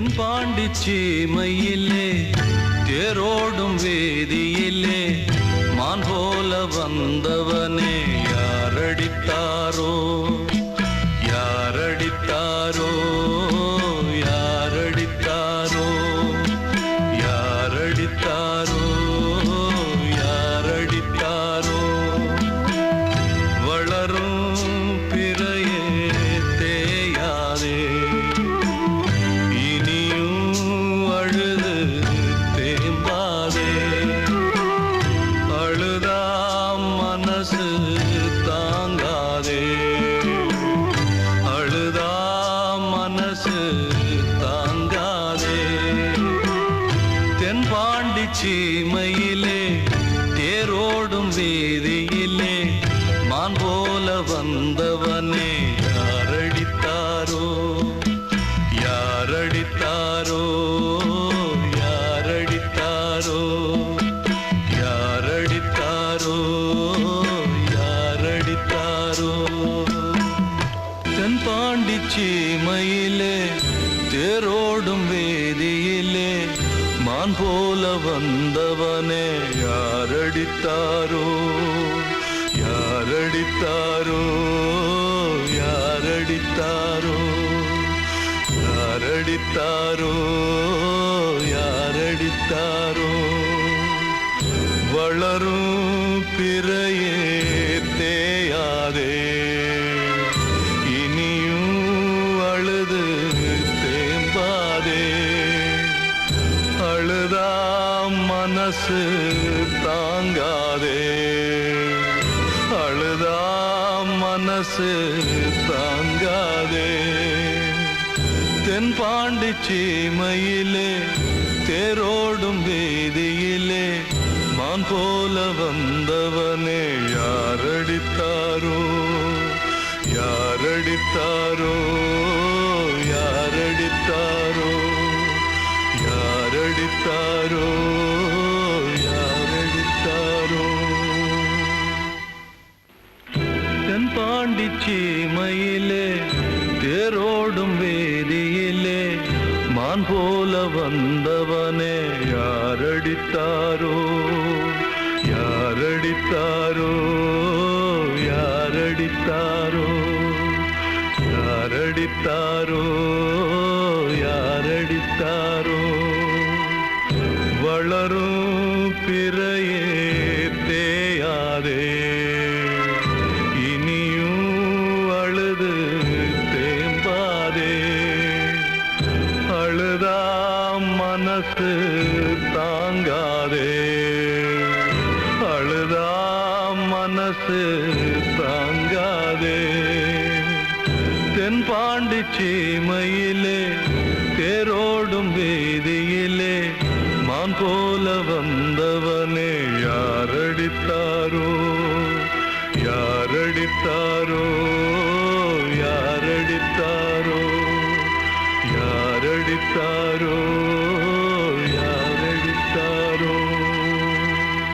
தென்பாண்டி சீமையிலே தேரோடும் வேதியிலே மான் போல வந்தவனே யாரடித்தாரோ? தென்பாண்டி மயிலே தேரோடும் வீதியிலே மான் போல வந்தவனே யாரடித்தாரோ யாரடித்தாரோ யாரடித்தாரோ யாரடித்தாரோ யாரடித்தாரோ. தென்பாண்டி சீமையிலே தேரோடும் வேதி நான் போல வந்தவனே யாரடித்தாரோ? யாரடித்தாரோ? யாரடித்தாரோ? யாரடித்தாரோ? யார் மனசு தாங்காதே. அழுதா மனசு தாங்காதே. தென் பாண்டி சீமையிலே தேரோடும் வீதியிலே மான் போல வந்தவனே யாரடித்தாரோ? யாரடித்தாரோ? யாரடித்தாரோ? யாரடித்தாரோ? தென்பாண்டி சீமையிலே தேரோடும் வேதியிலே மான் போல வந்தவனே யாரடித்தாரோ? யாரடித்தாரோ? யாரடித்தாரோ? யாரடித்தாரோ? யாரடித்தாரோ? வளரும் பிறையே தேயாதே. மனசு தாங்காதே. அழுதா மனசு தாங்காதே. தென்பாண்டி சீமையிலே தேரோடும் வீதியிலே மான் போல வந்தவனே யாரடித்தாரோ? யாரடித்தாரோ? யாரடித்தாரோ? யாரடித்தாரோ?